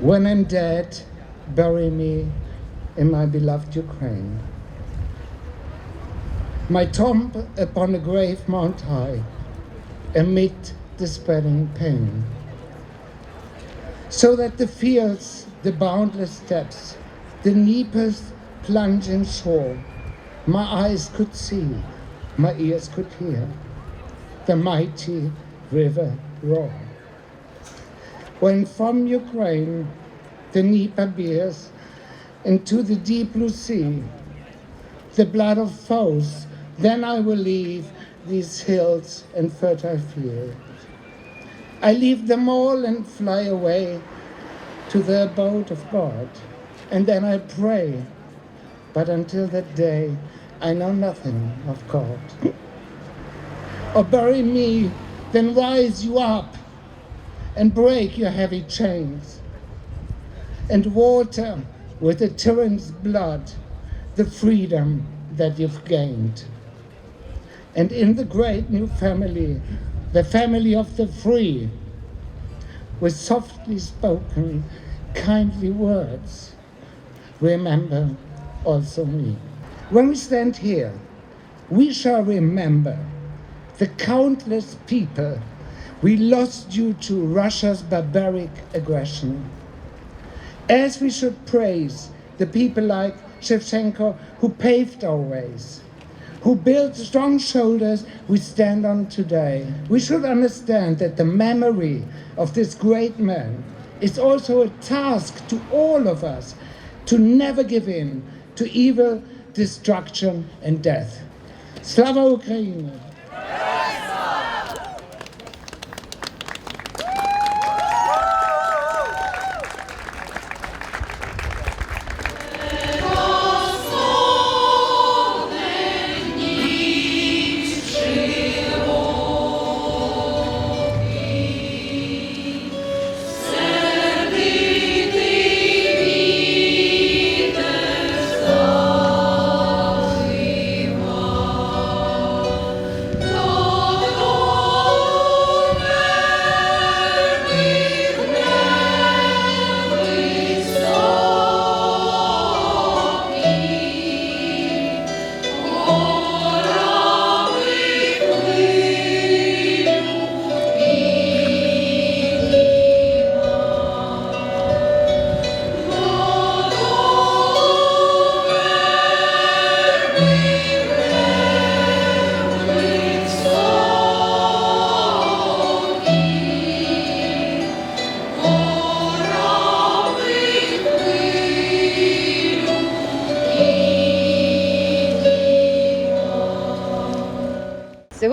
When I'm dead, bury me in my beloved Ukraine. My tomb upon a grave mount high, amid the spreading pain. So that the fields, the boundless steppes, the Dnieper's plunging shore, my eyes could see, my ears could hear, the mighty river roar. When from Ukraine the Dnieper bears into the deep blue sea the blood of foes, then I will leave these hills and fertile fields. I leave them all and fly away to the abode of God. And then I pray. But until that day, I know nothing of God. or bury me, then rise you up and break your heavy chains and water with the tyrant's blood the freedom that you've gained. And in the great new family, the family of the free, with softly spoken, kindly words, remember also me. When we stand here, we shall remember the countless people we lost due to Russia's barbaric aggression. As we should praise the people like Shevchenko who paved our ways, who built the strong shoulders we stand on today. We should understand that the memory of this great man is also a task to all of us to never give in to evil, destruction, and death. Slava Ukraini!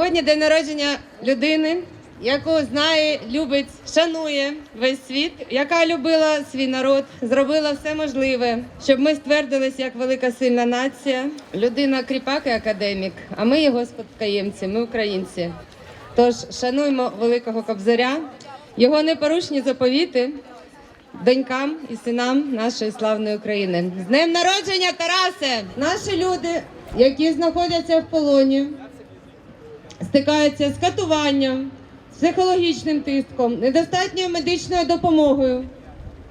Сьогодні день народження людини, яку знає, любить, шанує весь світ, яка любила свій народ, зробила все можливе, щоб ми ствердились як велика сильна нація. Людина кріпак і академік, а ми його спадкоємці, ми українці. Тож шануємо великого кобзаря, його непорушні заповіти донькам і синам нашої славної України. З днем народження, Тарасе! Наші люди, які знаходяться в полоні, стикаються з катуванням, психологічним тиском, недостатньою медичною допомогою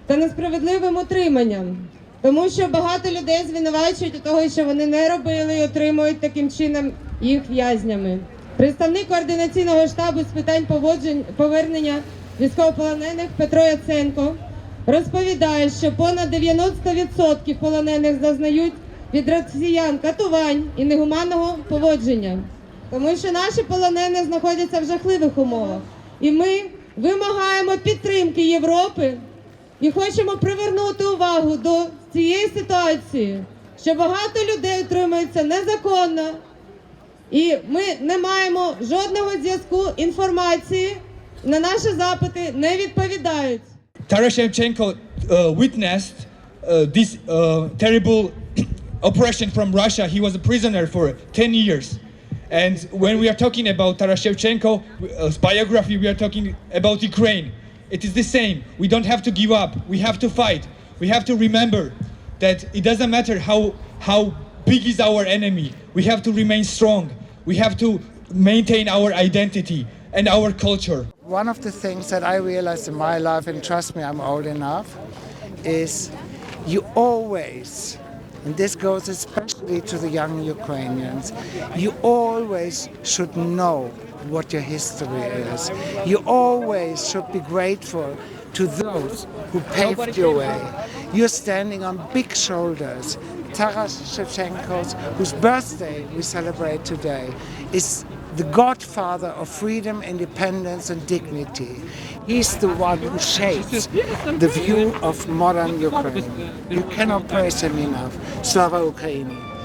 та несправедливим утриманням. Тому що багато людей звинувачують у того, що вони не робили і отримують таким чином їх в'язнями. Представник координаційного штабу з питань поводжень повернення військовополонених Петро Яценко розповідає, що понад 90% полонених зазнають від росіян катувань і негуманного поводження. Тому що наші полонені знаходяться в жахливих умовах. І ми вимагаємо підтримки Європи і хочемо привернути увагу до цієї ситуації, що багато людей утримуються незаконно, і ми не маємо жодного зв'язку інформації. На наші запити не відповідають. Taras Shevchenko uh, witnessed uh, this uh, terrible oppression from Russia. He was a prisoner for 10 years. And when we are talking about Taras Shevchenko's uh, biography, we are talking about Ukraine. It is the same. We don't have to give up. We have to fight. We have to remember that it doesn't matter how, how big is our enemy. We have to remain strong. We have to maintain our identity and our culture. One of the things that I realized in my life, and trust me, I'm old enough, is you always, and this goes especially to the young Ukrainians, you always should know what your history is. You always should be grateful to those who paved your way. You're standing on big shoulders. Taras Shevchenko's, whose birthday we celebrate today, is the godfather of freedom, independence, and dignity. He's the one who shapes the view of modern Ukraine. You cannot praise him enough. Slava Ukraini.